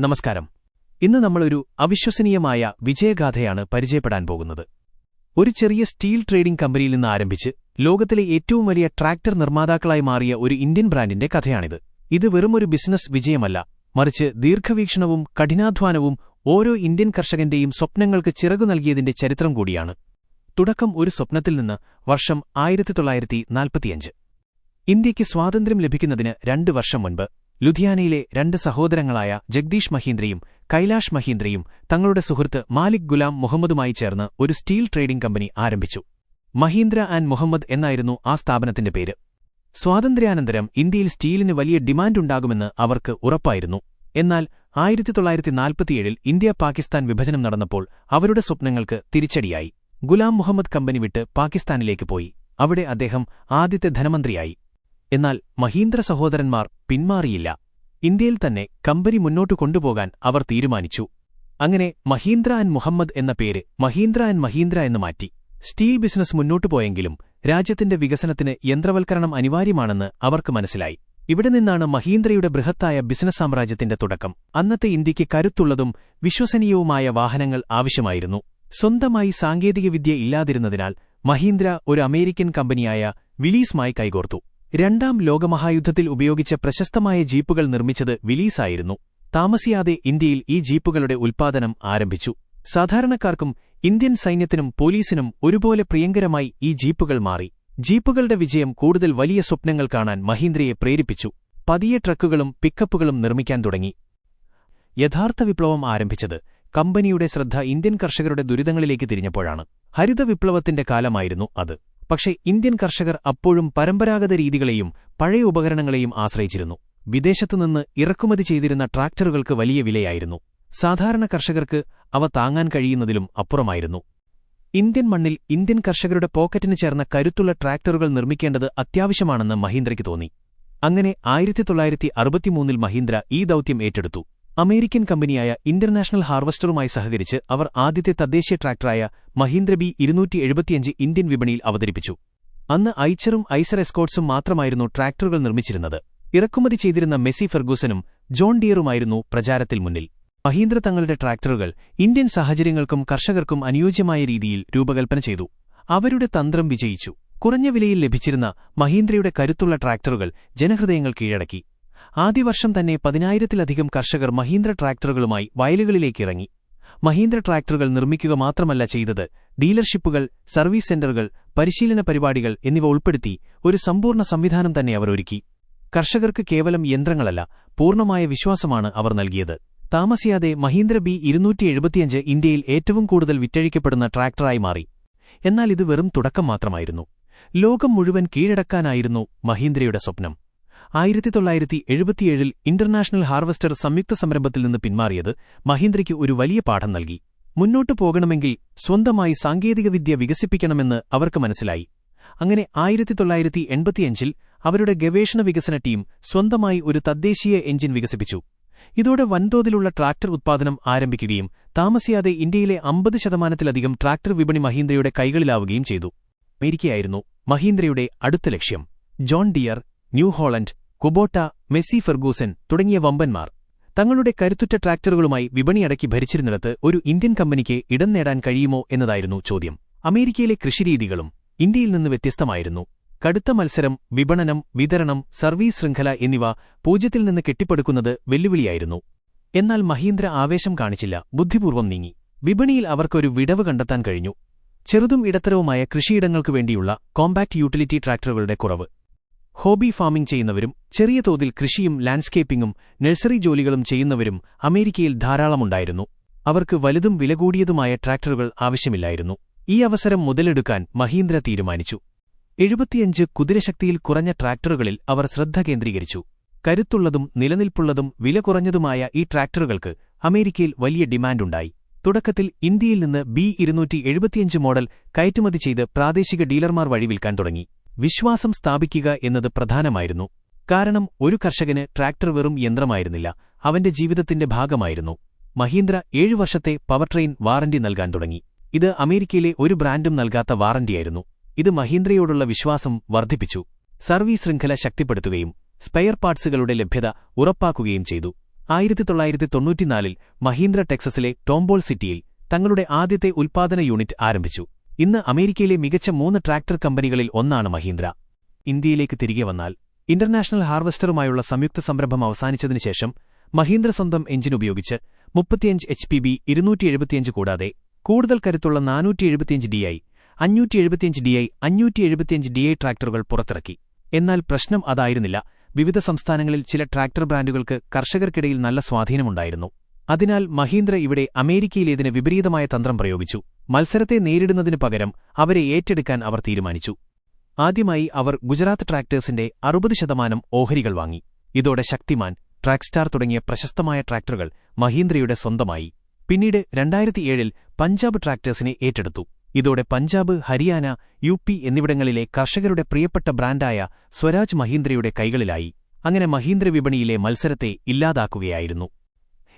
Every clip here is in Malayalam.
നമസ്കാരം. ഇന്ന് നമ്മളൊരു അവിശ്വസനീയമായ വിജയഗാഥയാണ് പരിചയപ്പെടാൻ പോകുന്നത്. ഒരു ചെറിയ സ്റ്റീൽ ട്രേഡിംഗ് കമ്പനിയിൽ നിന്ന് ആരംഭിച്ച് ലോകത്തിലെ ഏറ്റവും വലിയ ട്രാക്ടർ നിർമ്മാതാക്കളായി മാറിയ ഒരു ഇന്ത്യൻ ബ്രാൻഡിന്റെ കഥയാണിത്. ഇത് വെറുമൊരു ബിസിനസ് വിജയമല്ല മറിച്ച് ദീർഘവീക്ഷണവും കഠിനാധ്വാനവും ഓരോ ഇന്ത്യൻ കർഷകന്റെയും സ്വപ്നങ്ങൾക്ക് ചിറകു നൽകിയതിന്റെ ചരിത്രം കൂടിയാണ്. തുടക്കം ഒരു സ്വപ്നത്തിൽ നിന്ന് വർഷം ആയിരത്തി ഇന്ത്യയ്ക്ക് സ്വാതന്ത്ര്യം ലഭിക്കുന്നതിന് രണ്ട് വർഷം മുൻപ് ലുധിയാനയിലെ രണ്ട് സഹോദരങ്ങളായ ജഗ്ദീഷ് മഹീന്ദ്രയും കൈലാഷ് മഹീന്ദ്രയും തങ്ങളുടെ സുഹൃത്ത് മാലിക് ഗുലാം മുഹമ്മദുമായി ചേർന്ന് ഒരു സ്റ്റീൽ ട്രേഡിംഗ് കമ്പനി ആരംഭിച്ചു. മഹീന്ദ്ര ആൻഡ് മുഹമ്മദ് എന്നായിരുന്നു ആ സ്ഥാപനത്തിന്റെ പേര്. സ്വാതന്ത്ര്യാനന്തരം ഇന്ത്യയിൽ സ്റ്റീലിന് വലിയ ഡിമാൻഡുണ്ടാകുമെന്ന് അവർക്ക് ഉറപ്പായിരുന്നു. എന്നാൽ ആയിരത്തി തൊള്ളായിരത്തി നാൽപ്പത്തിയേഴിൽ ഇന്ത്യ പാകിസ്ഥാൻ വിഭജനം നടന്നപ്പോൾ അവരുടെ സ്വപ്നങ്ങൾക്ക് തിരിച്ചടിയായി. ഗുലാം മുഹമ്മദ് കമ്പനി വിട്ട് പാകിസ്ഥാനിലേക്ക് പോയി. അവിടെ അദ്ദേഹം ആദ്യത്തെ ധനമന്ത്രിയായി. എന്നാൽ മഹീന്ദ്ര സഹോദരന്മാർ പിന്മാറിയില്ല. ഇന്ത്യയിൽ തന്നെ കമ്പനി മുന്നോട്ടു കൊണ്ടുപോകാൻ അവർ തീരുമാനിച്ചു. അങ്ങനെ മഹീന്ദ്ര ആൻഡ് മുഹമ്മദ് എന്ന പേര് മഹീന്ദ്ര ആൻഡ് മഹീന്ദ്ര എന്ന് മാറ്റി. സ്റ്റീൽ ബിസിനസ് മുന്നോട്ടു പോയെങ്കിലും രാജ്യത്തിന്റെ വികസനത്തിന് യന്ത്രവൽക്കരണം അനിവാര്യമാണെന്ന് അവർക്ക് മനസ്സിലായി. ഇവിടെ നിന്നാണ് മഹീന്ദ്രയുടെ ബൃഹത്തായ ബിസിനസ് സാമ്രാജ്യത്തിന്റെ തുടക്കം. അന്നത്തെ ഇന്ത്യയ്ക്ക് കരുത്തുള്ളതും വിശ്വസനീയവുമായ വാഹനങ്ങൾ ആവശ്യമായിരുന്നു. സ്വന്തമായി സാങ്കേതികവിദ്യ ഇല്ലാതിരുന്നതിനാൽ മഹീന്ദ്ര ഒരു അമേരിക്കൻ കമ്പനിയായ വിലീസുമായി കൈകോർത്തു. രണ്ടാം ലോകമഹായുദ്ധത്തിൽ ഉപയോഗിച്ച പ്രശസ്തമായ ജീപ്പുകൾ നിർമ്മിച്ചത് വിലീസായിരുന്നു. താമസിയാതെ ഇന്ത്യയിൽ ഈ ജീപ്പുകളുടെ ഉൽപ്പാദനം ആരംഭിച്ചു. സാധാരണക്കാർക്കും ഇന്ത്യൻ സൈന്യത്തിനും പോലീസിനും ഒരുപോലെ പ്രിയങ്കരമായി ഈ ജീപ്പുകൾ മാറി. ജീപ്പുകളുടെ വിജയം കൂടുതൽ വലിയ സ്വപ്നങ്ങൾ കാണാൻ മഹീന്ദ്രയെ പ്രേരിപ്പിച്ചു. പതിയെ ട്രക്കുകളും പിക്കപ്പുകളും നിർമ്മിക്കാൻ തുടങ്ങി. യഥാർത്ഥ വിപ്ലവം ആരംഭിച്ചത് കമ്പനിയുടെ ശ്രദ്ധ ഇന്ത്യൻ കർഷകരുടെ ദുരിതങ്ങളിലേക്ക് തിരിഞ്ഞപ്പോഴാണ്. ഹരിത വിപ്ലവത്തിന്റെ കാലമായിരുന്നു അത്. പക്ഷേ ഇന്ത്യൻ കർഷകർ അപ്പോഴും പരമ്പരാഗത രീതികളെയും പഴയ ഉപകരണങ്ങളെയും ആശ്രയിച്ചിരുന്നു. വിദേശത്തുനിന്ന് ഇറക്കുമതി ചെയ്തിരുന്ന ട്രാക്ടറുകൾക്ക് വലിയ വിലയായിരുന്നു. സാധാരണ കർഷകർക്ക് അവ താങ്ങാൻ കഴിയുന്നതിലും അപ്പുറമായിരുന്നു. ഇന്ത്യൻ മണ്ണിൽ ഇന്ത്യൻ കർഷകരുടെ പോക്കറ്റിന് ചേർന്ന കരുത്തുള്ള ട്രാക്ടറുകൾ നിർമ്മിക്കേണ്ടത് അത്യാവശ്യമാണെന്ന് മഹീന്ദ്രയ്ക്ക് തോന്നി. അങ്ങനെ ആയിരത്തി തൊള്ളായിരത്തി അറുപത്തിമൂന്നിൽ മഹീന്ദ്ര ഈ ദൌത്യം ഏറ്റെടുത്തു. അമേരിക്കൻ കമ്പനിയായ ഇന്റർനാഷണൽ ഹാർവസ്റ്ററുമായി സഹകരിച്ച് അവർ ആദ്യത്തെ തദ്ദേശീയ ട്രാക്ടറായ മഹീന്ദ്ര ബി ഇരുന്നൂറ്റി എഴുപത്തിയഞ്ച് ഇന്ത്യൻ വിപണിയിൽ അവതരിപ്പിച്ചു. അന്ന് ഐച്ചറും ഐസർ എസ്കോട്ട്സും മാത്രമായിരുന്നു ട്രാക്ടറുകൾ നിർമ്മിച്ചിരുന്നത്. ഇറക്കുമതി ചെയ്തിരുന്ന മെസ്സി ഫെർഗൂസനും ജോൺ ഡിയറുമായിരുന്നു പ്രചാരത്തിൽ മുന്നിൽ. മഹീന്ദ്ര തങ്ങളുടെ ട്രാക്ടറുകൾ ഇന്ത്യൻ സാഹചര്യങ്ങൾക്കും കർഷകർക്കും അനുയോജ്യമായ രീതിയിൽ രൂപകൽപ്പന ചെയ്തു. അവരുടെ തന്ത്രം വിജയിച്ചു. കുറഞ്ഞ വിലയിൽ ലഭിച്ചിരുന്ന മഹീന്ദ്രയുടെ കരുത്തുള്ള ട്രാക്ടറുകൾ ജനഹൃദയങ്ങൾ കീഴടക്കി. ആദ്യ വർഷം തന്നെ പതിനായിരത്തിലധികം കർഷകർ മഹീന്ദ്ര ട്രാക്ടറുകളുമായി വയലുകളിലേക്കിറങ്ങി. മഹീന്ദ്ര ട്രാക്ടറുകൾ നിർമ്മിക്കുക മാത്രമല്ല ചെയ്തത് ഡീലർഷിപ്പുകൾ സർവീസ് സെന്ററുകൾ പരിശീലന പരിപാടികൾ എന്നിവ ഉൾപ്പെടുത്തി ഒരു സമ്പൂർണ സംവിധാനം തന്നെ അവർ ഒരുക്കി. കർഷകർക്ക് കേവലം യന്ത്രങ്ങളല്ല പൂർണമായ വിശ്വാസമാണ് അവർ നൽകിയത്. താമസിയാതെ മഹീന്ദ്ര ബി ഇരുന്നൂറ്റി എഴുപത്തിയഞ്ച് ഇന്ത്യയിൽ ഏറ്റവും കൂടുതൽ വിറ്റഴിക്കപ്പെടുന്ന ട്രാക്ടറായി മാറി. എന്നാൽ ഇത് വെറും തുടക്കം മാത്രമായിരുന്നു. ലോകം മുഴുവൻ കീഴടക്കാനായിരുന്നു മഹീന്ദ്രയുടെ സ്വപ്നം. ആയിരത്തി തൊള്ളായിരത്തി എഴുപത്തിയേഴിൽ ഇന്റർനാഷണൽ ഹാർവെസ്റ്റർ സംയുക്ത സംരംഭത്തിൽ നിന്ന് പിന്മാറിയത് മഹീന്ദ്രയ്ക്ക് ഒരു വലിയ പാഠം നൽകി. മുന്നോട്ടു പോകണമെങ്കിൽ സ്വന്തമായി സാങ്കേതികവിദ്യ വികസിപ്പിക്കണമെന്ന് അവർക്ക് മനസ്സിലായി. അങ്ങനെ ആയിരത്തി തൊള്ളായിരത്തി എൺപത്തിയഞ്ചിൽ അവരുടെ ഗവേഷണ വികസന ടീം സ്വന്തമായി ഒരു തദ്ദേശീയ എഞ്ചിൻ വികസിപ്പിച്ചു. ഇതോടെ വൻതോതിലുള്ള ട്രാക്ടർ ഉത്പാദനം ആരംഭിക്കുകയും താമസിയാതെ ഇന്ത്യയിലെ അമ്പത് ശതമാനത്തിലധികം ട്രാക്ടർ വിപണി മഹീന്ദ്രയുടെ കൈകളിലാവുകയും ചെയ്തു. അമേരിക്കയായിരുന്നു മഹീന്ദ്രയുടെ അടുത്ത ലക്ഷ്യം. John Deere New Holland Kubota Massey Ferguson തുടങ്ങിയ വമ്പന്മാർ തങ്ങളുടെ കരുത്തുറ്റ ട്രാക്ടറുകളുമായി വിപണിയടക്കി ഭരിച്ചിരുന്നിടത്ത് ഒരു ഇന്ത്യൻ കമ്പനിക്ക് ഇടം നേടാൻ കഴിയുമോ എന്നതായിരുന്നു ചോദ്യം. അമേരിക്കയിലെ കൃഷിരീതികളും ഇന്ത്യയിൽ നിന്ന് വ്യത്യസ്തമായിരുന്നു. കടുത്ത മത്സരം വിപണനം വിതരണം സർവീസ് ശൃംഖല എന്നിവ പൂജ്യത്തിൽ നിന്ന് കെട്ടിപ്പടുക്കുന്നത് വെല്ലുവിളിയായിരുന്നു. എന്നാൽ മഹീന്ദ്ര ആവേശം കാണിച്ചില്ല ബുദ്ധിപൂർവം നീങ്ങി. വിപണിയിൽ അവർക്കൊരു വിടവ് കണ്ടെത്താൻ കഴിഞ്ഞു. ചെറുതും ഇടത്തരവുമായ കൃഷിയിടങ്ങൾക്കു വേണ്ടിയുള്ള കോമ്പാക്ട് യൂട്ടിലിറ്റി ട്രാക്ടറുകളുടെ കുറവ്. ഹോബി ഫാമിംഗ് ചെയ്യുന്നവരും ചെറിയ തോതിൽ കൃഷിയും ലാൻഡ്സ്കേപ്പിംഗും നഴ്സറി ജോലികളും ചെയ്യുന്നവരും അമേരിക്കയിൽ ധാരാളമുണ്ടായിരുന്നു. അവർക്ക് വലുതും വിലകൂടിയതുമായ ട്രാക്ടറുകൾ ആവശ്യമില്ലായിരുന്നു. ഈ അവസരം മുതലെടുക്കാൻ മഹീന്ദ്ര തീരുമാനിച്ചു. എഴുപത്തിയഞ്ച് കുതിരശക്തിയിൽ കുറഞ്ഞ ട്രാക്ടറുകളിൽ അവർ ശ്രദ്ധ കേന്ദ്രീകരിച്ചു. കരുത്തുള്ളതും നിലനിൽപ്പുള്ളതും വില കുറഞ്ഞതുമായ ഈ ട്രാക്ടറുകൾക്ക് അമേരിക്കയിൽ വലിയ ഡിമാൻഡുണ്ടായി. തുടക്കത്തിൽ ഇന്ത്യയിൽ നിന്ന് ബി ഇരുന്നൂറ്റി മോഡൽ കയറ്റുമതി ചെയ്ത് പ്രാദേശിക ഡീലർമാർ വഴി വിൽക്കാൻ തുടങ്ങി. വിശ്വാസം സ്ഥാപിക്കുക എന്നത് പ്രധാനമായിരുന്നു. കാരണം ഒരു കർഷകന് ട്രാക്ടർ വെറും യന്ത്രമായിരുന്നില്ല അവന്റെ ജീവിതത്തിന്റെ ഭാഗമായിരുന്നു. മഹീന്ദ്ര ഏഴു വർഷത്തെ പവർട്രെയിൻ വാറന്റി നൽകാൻ തുടങ്ങി. ഇത് അമേരിക്കയിലെ ഒരു ബ്രാൻഡും നൽകാത്ത വാറന്റിയായിരുന്നു. ഇത് മഹീന്ദ്രയോടുള്ള വിശ്വാസം വർദ്ധിപ്പിച്ചു. സർവീസ് ശൃംഖല ശക്തിപ്പെടുത്തുകയും സ്പെയർ പാർട്സുകളുടെ ലഭ്യത ഉറപ്പാക്കുകയും ചെയ്തു. ആയിരത്തി തൊള്ളായിരത്തി തൊണ്ണൂറ്റിനാലിൽ മഹീന്ദ്ര ടെക്സസിലെ ടോംബോൾ സിറ്റിയിൽ തങ്ങളുടെ ആദ്യത്തെ ഉൽപ്പാദന യൂണിറ്റ് ആരംഭിച്ചു. ഇന്ന് അമേരിക്കയിലെ മികച്ച മൂന്ന് ട്രാക്ടർ കമ്പനികളിൽ ഒന്നാണ് മഹീന്ദ്ര. ഇന്ത്യയിലേക്ക് തിരികെ വന്നാൽ ഇന്റർനാഷണൽ ഹാർവെസ്റ്ററുമായുള്ള സംയുക്ത സംരംഭം അവസാനിച്ചതിനുശേഷം മഹീന്ദ്ര സ്വന്തം എഞ്ചിൻ ഉപയോഗിച്ച് മുപ്പത്തിയഞ്ച് എച്ച് പി ബി കൂടാതെ കൂടുതൽ കരുത്തുള്ള നാനൂറ്റി എഴുപത്തിയഞ്ച് ഡിഐ അഞ്ഞൂറ്റി എഴുപത്തിയഞ്ച് ഡിഐ അഞ്ഞൂറ്റി എഴുപത്തിയഞ്ച് ഡിഐ ട്രാക്ടറുകൾ പുറത്തിറക്കി. എന്നാൽ പ്രശ്നം അതായിരുന്നില്ല. വിവിധ സംസ്ഥാനങ്ങളിൽ ചില ട്രാക്ടർ ബ്രാൻഡുകൾക്ക് കർഷകർക്കിടയിൽ നല്ല സ്വാധീനമുണ്ടായിരുന്നു. അതിനാൽ മഹീന്ദ്ര ഇവിടെ അമേരിക്കയിലേതിന് വിപരീതമായ തന്ത്രം പ്രയോഗിച്ചു. മത്സരത്തെ നേരിടുന്നതിനു പകരം അവരെ ഏറ്റെടുക്കാൻ അവർ തീരുമാനിച്ചു. ആദ്യമായി അവർ ഗുജറാത്ത് ട്രാക്ടേഴ്സിന്റെ അറുപത് ശതമാനം ഓഹരികൾ വാങ്ങി. ഇതോടെ ശക്തിമാൻ ട്രാക്സ്റ്റാർ തുടങ്ങിയ പ്രശസ്തമായ ട്രാക്ടറുകൾ മഹീന്ദ്രയുടെ സ്വന്തമായി. പിന്നീട് രണ്ടായിരത്തിയേഴിൽ പഞ്ചാബ് ട്രാക്ടേഴ്സിനെ ഏറ്റെടുത്തു. ഇതോടെ പഞ്ചാബ് ഹരിയാന യു പി എന്നിവിടങ്ങളിലെ കർഷകരുടെ പ്രിയപ്പെട്ട ബ്രാൻഡായ സ്വരാജ് മഹീന്ദ്രയുടെ കൈകളിലായി. അങ്ങനെ മഹീന്ദ്ര വിപണിയിലെ മത്സരത്തെ ഇല്ലാതാക്കുകയായിരുന്നു.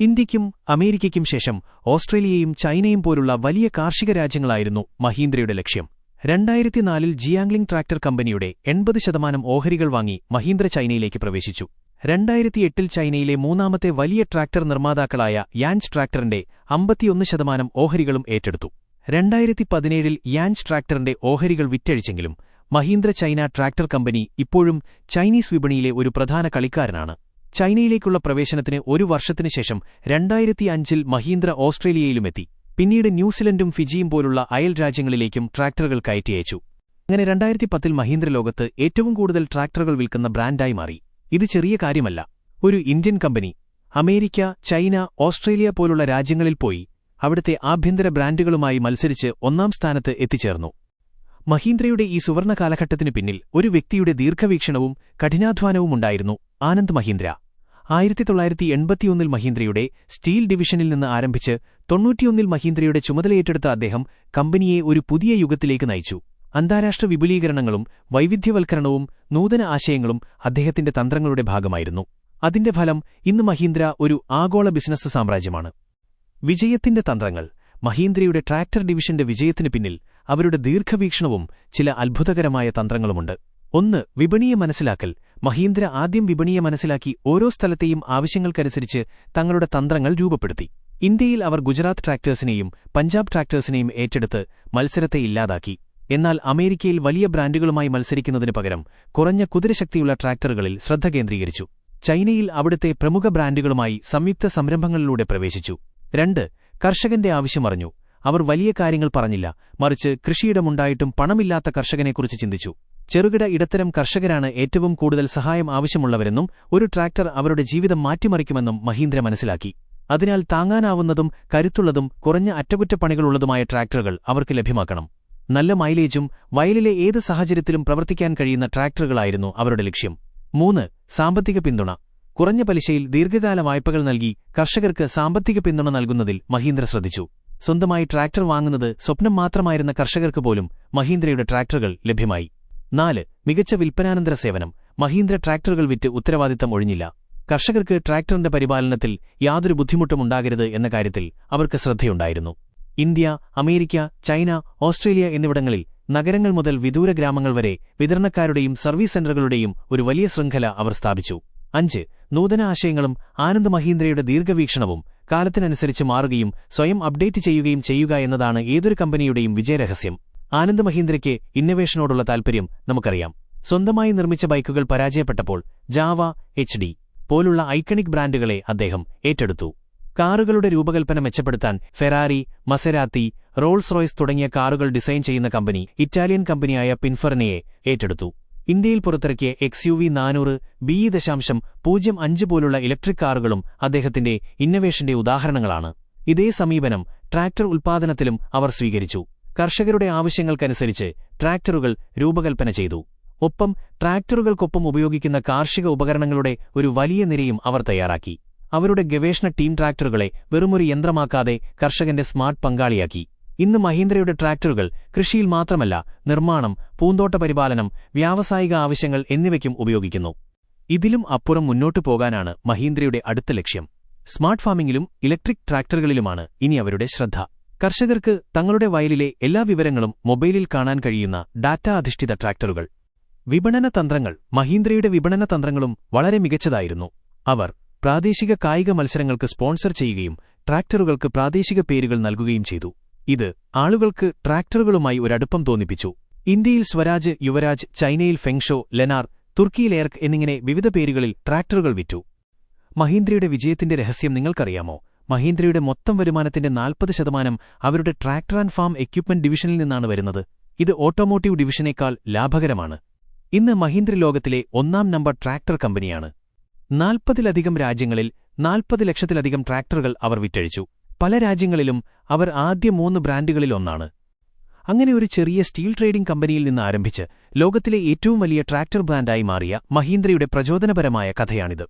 ഇന്ത്യയ്ക്കും അമേരിക്കയ്ക്കും ശേഷം ഓസ്ട്രേലിയയും ചൈനയും പോലുള്ള വലിയ കാർഷിക രാജ്യങ്ങളായിരുന്നു മഹീന്ദ്രയുടെ ലക്ഷ്യം. രണ്ടായിരത്തിനാലിൽ ജിയാങ്ലിംഗ് ട്രാക്ടർ കമ്പനിയുടെ എൺപത് ശതമാനം ഓഹരികൾ വാങ്ങി മഹീന്ദ്ര ചൈനയിലേക്ക് പ്രവേശിച്ചു. രണ്ടായിരത്തിയെട്ടിൽ ചൈനയിലെ മൂന്നാമത്തെ വലിയ ട്രാക്ടർ നിർമ്മാതാക്കളായ യാൻസ് ട്രാക്ടറിന്റെ അമ്പത്തിയൊന്ന് ശതമാനം ഓഹരികളും ഏറ്റെടുത്തു. രണ്ടായിരത്തി പതിനേഴിൽ യാൻസ് ട്രാക്ടറിന്റെ ഓഹരികൾ വിറ്റഴിച്ചെങ്കിലും മഹീന്ദ്ര ചൈന ട്രാക്ടർ കമ്പനി ഇപ്പോഴും ചൈനീസ് വിപണിയിലെ ഒരു പ്രധാന കളിക്കാരനാണ്. ചൈനയിലേക്കുള്ള പ്രവേശനത്തിന് ഒരു വർഷത്തിനു ശേഷം രണ്ടായിരത്തിയഞ്ചിൽ മഹീന്ദ്ര ഓസ്ട്രേലിയയിലുമെത്തി. പിന്നീട് ന്യൂസിലൻഡും ഫിജിയും പോലുള്ള അയൽ രാജ്യങ്ങളിലേക്കും ട്രാക്ടറുകൾ കയറ്റിയച്ചു അങ്ങനെ രണ്ടായിരത്തി പത്തിൽ മഹീന്ദ്ര ലോകത്ത് ഏറ്റവും കൂടുതൽ ട്രാക്ടറുകൾ വിൽക്കുന്ന ബ്രാൻഡായി മാറി. ഇത് ചെറിയ കാര്യമല്ല. ഒരു Indian company America China Australia പോലുള്ള രാജ്യങ്ങളിൽ പോയി അവിടുത്തെ ആഭ്യന്തര ബ്രാൻഡുകളുമായി മത്സരിച്ച് ഒന്നാം സ്ഥാനത്ത് എത്തിച്ചേർന്നു. മഹീന്ദ്രയുടെ ഈ സുവർണ കാലഘട്ടത്തിനു പിന്നിൽ ഒരു വ്യക്തിയുടെ ദീർഘവീക്ഷണവും കഠിനാധ്വാനവുമുണ്ടായിരുന്നു ആനന്ദ് മഹീന്ദ്ര. ആയിരത്തി തൊള്ളായിരത്തി എൺപത്തിയൊന്നിൽ മഹീന്ദ്രയുടെ സ്റ്റീൽ ഡിവിഷനിൽ നിന്ന് ആരംഭിച്ച് തൊണ്ണൂറ്റിയൊന്നിൽ മഹീന്ദ്രയുടെ ചുമതലയേറ്റെടുത്ത അദ്ദേഹം കമ്പനിയെ ഒരു പുതിയ യുഗത്തിലേക്ക് നയിച്ചു. അന്താരാഷ്ട്ര വിപുലീകരണങ്ങളും വൈവിധ്യവൽക്കരണവും നൂതന ആശയങ്ങളും അദ്ദേഹത്തിന്റെ തന്ത്രങ്ങളുടെ ഭാഗമായിരുന്നു. അതിന്റെ ഫലം ഇന്ന് മഹീന്ദ്ര ഒരു ആഗോള ബിസിനസ് സാമ്രാജ്യമാണ്. വിജയത്തിന്റെ തന്ത്രങ്ങൾ മഹീന്ദ്രയുടെ ട്രാക്ടർ ഡിവിഷന്റെ വിജയത്തിനു പിന്നിൽ അവരുടെ ദീർഘവീക്ഷണവും ചില അത്ഭുതകരമായ തന്ത്രങ്ങളുമുണ്ട്. ഒന്ന് വിപണിയെ മനസ്സിലാക്കൽ. മഹീന്ദ്ര ആദ്യം വിപണിയെ മനസ്സിലാക്കി ഓരോ സ്ഥലത്തെയും ആവശ്യങ്ങൾക്കനുസരിച്ച് തങ്ങളുടെ തന്ത്രങ്ങൾ രൂപപ്പെടുത്തി. ഇന്ത്യയിൽ അവർ ഗുജറാത്ത് ട്രാക്ടേഴ്സിനെയും പഞ്ചാബ് ട്രാക്ടേഴ്സിനെയും ഏറ്റെടുത്ത് മത്സരത്തെ ഇല്ലാതാക്കി. എന്നാൽ അമേരിക്കയിൽ വലിയ ബ്രാൻഡുകളുമായി മത്സരിക്കുന്നതിനു പകരം കുറഞ്ഞ കുതിരശക്തിയുള്ള ട്രാക്ടറുകളിൽ ശ്രദ്ധ കേന്ദ്രീകരിച്ചു. ചൈനയിൽ അവിടുത്തെ പ്രമുഖ ബ്രാൻഡുകളുമായി സംയുക്ത സംരംഭങ്ങളിലൂടെ പ്രവേശിച്ചു. രണ്ട് കർഷകന്റെ ആവശ്യമറിഞ്ഞു അവർ വലിയ കാര്യങ്ങൾ പറഞ്ഞില്ല. മറിച്ച് കൃഷിയിടമുണ്ടായിട്ടും പണമില്ലാത്ത കർഷകനെക്കുറിച്ച് ചിന്തിച്ചു. ചെറുകിട ഇടത്തരം കർഷകരാണ് ഏറ്റവും കൂടുതൽ സഹായം ആവശ്യമുള്ളവരെന്നും ഒരു ട്രാക്ടർ അവരുടെ ജീവിതം മാറ്റിമറിക്കുമെന്നും മഹീന്ദ്ര മനസ്സിലാക്കി. അതിനാൽ താങ്ങാനാവുന്നതും കരുത്തുള്ളതും കുറഞ്ഞ അറ്റകുറ്റപ്പണികളുള്ളതുമായ ട്രാക്ടറുകൾ അവർക്ക് ലഭ്യമാക്കണം. നല്ല മൈലേജും വയലിലെ ഏത് സാഹചര്യത്തിലും പ്രവർത്തിക്കാൻ കഴിയുന്ന ട്രാക്ടറുകളായിരുന്നു അവരുടെ ലക്ഷ്യം. മൂന്ന് സാമ്പത്തിക പിന്തുണ. കുറഞ്ഞ പലിശയിൽ ദീർഘകാല വായ്പകൾ നൽകി കർഷകർക്ക് സാമ്പത്തിക പിന്തുണ നൽകുന്നതിൽ മഹീന്ദ്ര ശ്രദ്ധിച്ചു. സ്വന്തമായി ട്രാക്ടർ വാങ്ങുന്നത് സ്വപ്നം മാത്രമായിരുന്ന കർഷകർക്ക് പോലും മഹീന്ദ്രയുടെ ട്രാക്ടറുകൾ ലഭ്യമായി. നാല് മികച്ച വിൽപ്പനാനന്തര സേവനം. മഹീന്ദ്ര ട്രാക്ടറുകൾ വിറ്റ് ഉത്തരവാദിത്തം ഒഴിഞ്ഞില്ല. കർഷകർക്ക് ട്രാക്ടറിന്റെ പരിപാലനത്തിൽ യാതൊരു ബുദ്ധിമുട്ടുമുണ്ടാകരുത് എന്ന കാര്യത്തിൽ അവർക്ക് ശ്രദ്ധയുണ്ടായിരുന്നു. ഇന്ത്യ അമേരിക്ക ചൈന ഓസ്ട്രേലിയ എന്നിവിടങ്ങളിൽ നഗരങ്ങൾ മുതൽ വിദൂര ഗ്രാമങ്ങൾ വരെ വിതരണക്കാരുടെയും സർവീസ് സെന്ററുകളുടെയും ഒരു വലിയ ശൃംഖല അവർ സ്ഥാപിച്ചു. അഞ്ച് നൂതന ആശയങ്ങളും ആനന്ദ് മഹീന്ദ്രയുടെ ദീർഘവീക്ഷണവും കാലത്തിനനുസരിച്ച് മാറുകയും സ്വയം അപ്ഡേറ്റ് ചെയ്യുകയും ചെയ്യുക എന്നതാണ് ഏതൊരു കമ്പനിയുടെയും വിജയരഹസ്യം. ആനന്ദ് മഹീന്ദ്രയ്ക്ക് ഇന്നവേഷനോടുള്ള താൽപ്പര്യം നമുക്കറിയാം. സ്വന്തമായി നിർമ്മിച്ച ബൈക്കുകൾ പരാജയപ്പെട്ടപ്പോൾ ജാവ എച്ച് പോലുള്ള ഐക്കണിക് ബ്രാൻഡുകളെ അദ്ദേഹം ഏറ്റെടുത്തു. കാറുകളുടെ രൂപകൽപ്പന മെച്ചപ്പെടുത്താൻ ഫെറാറി മസരാത്തി റോൾസ് റോയ്സ് തുടങ്ങിയ കാറുകൾ ഡിസൈൻ ചെയ്യുന്ന കമ്പനി ഇറ്റാലിയൻ കമ്പനിയായ പിൻഫർനയെ ഏറ്റെടുത്തു. ഇന്ത്യയിൽ പുറത്തിറക്കിയ എക്സ് യു വി നാനൂറ് ബി ദശാംശം പൂജ്യം അഞ്ച് പോലുള്ള ഇലക്ട്രിക് കാറുകളും അദ്ദേഹത്തിന്റെ ഇന്നവേഷന്റെ ഉദാഹരണങ്ങളാണ്. ഇതേ സമീപനം ട്രാക്ടർ ഉൽപ്പാദനത്തിലും അവർ സ്വീകരിച്ചു. കർഷകരുടെ ആവശ്യങ്ങൾക്കനുസരിച്ച് ട്രാക്ടറുകൾ രൂപകൽപ്പന ചെയ്തു. ഒപ്പം ട്രാക്ടറുകൾക്കൊപ്പം ഉപയോഗിക്കുന്ന കാർഷിക ഉപകരണങ്ങളുടെ ഒരു വലിയ നിരയും അവർ തയ്യാറാക്കി. അവരുടെ ഗവേഷണ ടീം ട്രാക്ടറുകളെ വെറുമൊരു യന്ത്രമാക്കാതെ കർഷകന്റെ സ്മാർട്ട് പങ്കാളിയാക്കി. ഇന്ന് മഹീന്ദ്രയുടെ ട്രാക്ടറുകൾ കൃഷിയിൽ മാത്രമല്ല നിർമ്മാണം പൂന്തോട്ട പരിപാലനം വ്യാവസായിക ആവശ്യങ്ങൾ എന്നിവയ്ക്കും ഉപയോഗിക്കുന്നു. ഇതിലും അപ്പുറം മുന്നോട്ടു പോകാനാണ് മഹീന്ദ്രയുടെ അടുത്ത ലക്ഷ്യം. സ്മാർട്ട് ഫാമിംഗിലും ഇലക്ട്രിക് ട്രാക്ടറുകളിലുമാണ് ഇനി അവരുടെ ശ്രദ്ധ. കർഷകർക്ക് തങ്ങളുടെ വയലിലെ എല്ലാ വിവരങ്ങളും മൊബൈലിൽ കാണാൻ കഴിയുന്ന ഡാറ്റ അധിഷ്ഠിത ട്രാക്ടറുകൾ. വിപണന തന്ത്രങ്ങൾ മഹീന്ദ്രയുടെ വിപണന തന്ത്രങ്ങളും വളരെ മികച്ചതായിരുന്നു. അവർ പ്രാദേശിക കായിക മത്സരങ്ങൾക്ക് സ്പോൺസർ ചെയ്യുകയും ട്രാക്ടറുകൾക്ക് പ്രാദേശിക പേരുകൾ നൽകുകയും ചെയ്തു. ഇത് ആളുകൾക്ക് ട്രാക്ടറുകളുമായി ഒരടുപ്പം തോന്നിപ്പിച്ചു. ഇന്ത്യയിൽ സ്വരാജ് യുവരാജ് ചൈനയിൽ ഫെങ്ഷോ ലെനാർ തുർക്കിയിൽ എയർക്ക് എന്നിങ്ങനെ വിവിധ പേരുകളിൽ ട്രാക്ടറുകൾ വിറ്റു. മഹീന്ദ്രയുടെ വിജയത്തിന്റെ രഹസ്യം നിങ്ങൾക്കറിയാമോ? മഹീന്ദ്രയുടെ മൊത്തം വരുമാനത്തിന്റെ നാൽപ്പത് ശതമാനം അവരുടെ ട്രാക്ടർ ആൻഡ് ഫാം എക്യുപ്മെന്റ് ഡിവിഷനിൽ നിന്നാണ് വരുന്നത്. ഇത് ഓട്ടോമോട്ടീവ് ഡിവിഷനേക്കാൾ ലാഭകരമാണ്. ഇന്ന് മഹീന്ദ്ര ലോകത്തിലെ ഒന്നാം നമ്പർ ട്രാക്ടർ കമ്പനിയാണ്. നാൽപ്പതിലധികം രാജ്യങ്ങളിൽ നാൽപ്പത് ലക്ഷത്തിലധികം ട്രാക്ടറുകൾ അവർ വിറ്റഴിച്ചു. പല രാജ്യങ്ങളിലും അവർ ആദ്യ മൂന്ന് ബ്രാൻഡുകളിൽ ഒന്നാണ്. അങ്ങനെ ഒരു ചെറിയ സ്റ്റീൽ ട്രേഡിംഗ് കമ്പനിയിൽ നിന്ന് ആരംഭിച്ച് ലോകത്തിലെ ഏറ്റവും വലിയ ട്രാക്ടർ ബ്രാൻഡായി മാറിയ മഹീന്ദ്രയുടെ പ്രചോദനപരമായ കഥയാണിത്.